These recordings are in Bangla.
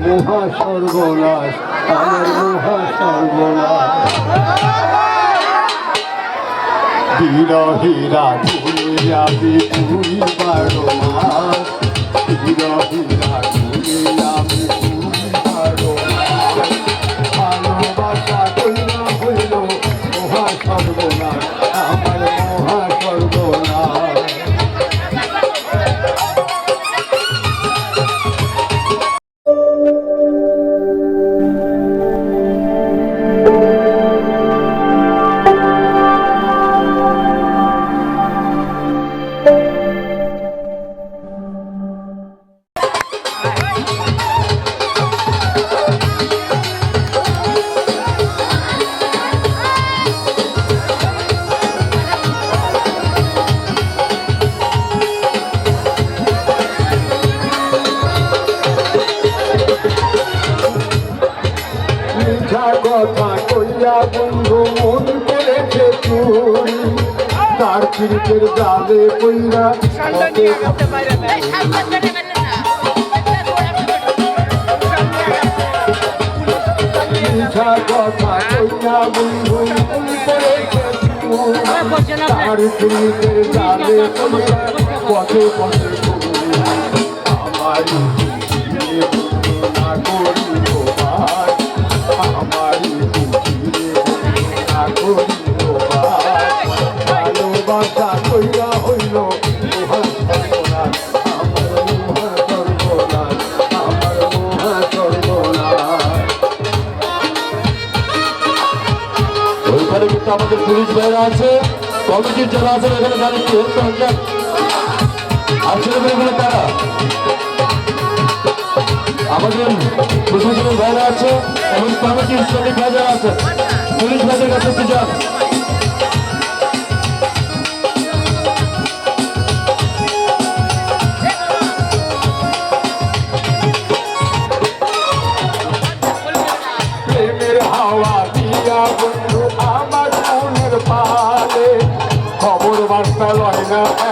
মহা সর্বনাশ আমার মহা সর্বনাশ বিরহীরা ঘুরে যাবে তুই বারো মাস বিরহীরা কথা বন্ধু মন করেছে তুই তার চিরকের জালে কইরা মিঠা কথা কইয়া বন্ধু মন করেছে তার চিরকের জালে কইরা কত কত আমার ওইখানে কিন্তু আমাদের পুলিশ ভাইরা আছে। কমিটির যারা আছেন, এখানে দাঁড়িয়ে হেল্প করেন আসলে এগুলো তারা আমাদের প্রশাসনের ভাইরা আছে, এবং কমিটির শ্রমিক ভাইরা আছে, পুলিশ ভাইদের কাছে যান। হাওয়া দিয়া বন্ধু, আমার মনের পালে। খবর বার্তা লয়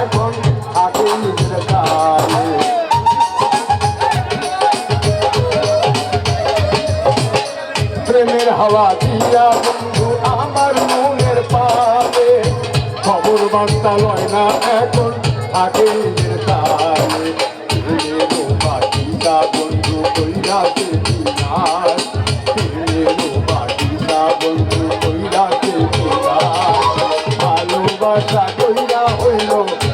এখন থাকে নিজের কালে। প্রেমের হাওয়া দিয়া বন্ধু, আমার মনের পালে। খবর বার্তা লয় এখন থাকে নিজের কালে। বন্ধু কইরাতে কইরা